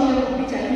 我有个朋友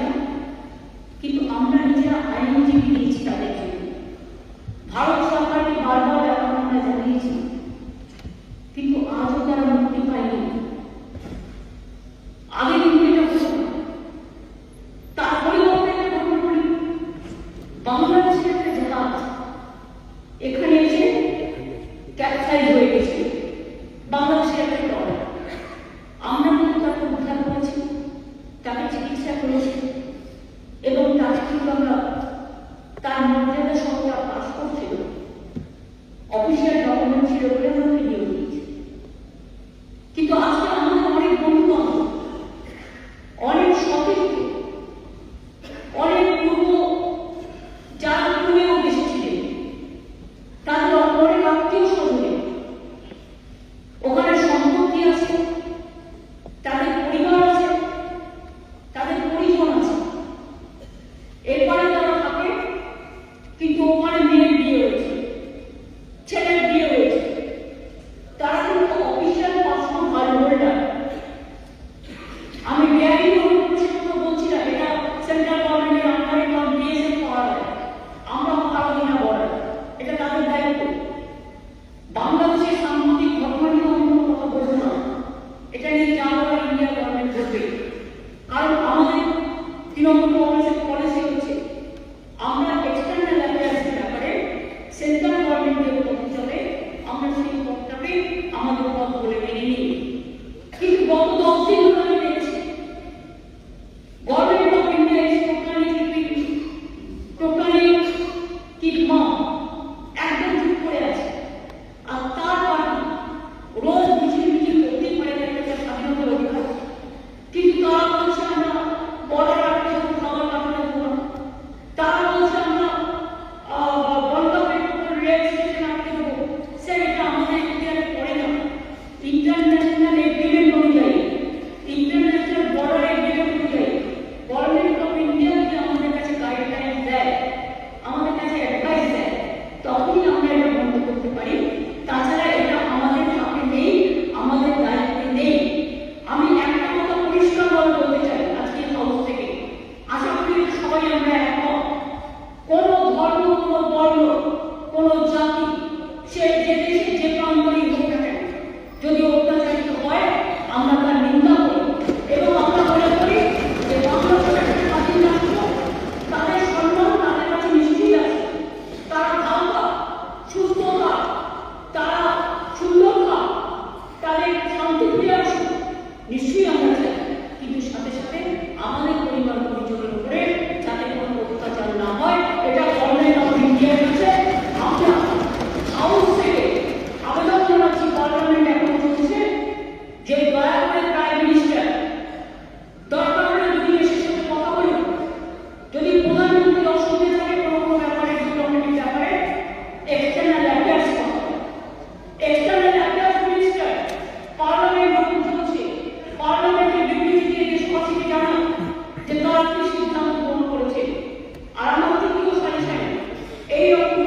Only বর্ণ কোনো জাতি সে যে দেশে যে প্রান্তরই হোক না কেন Heal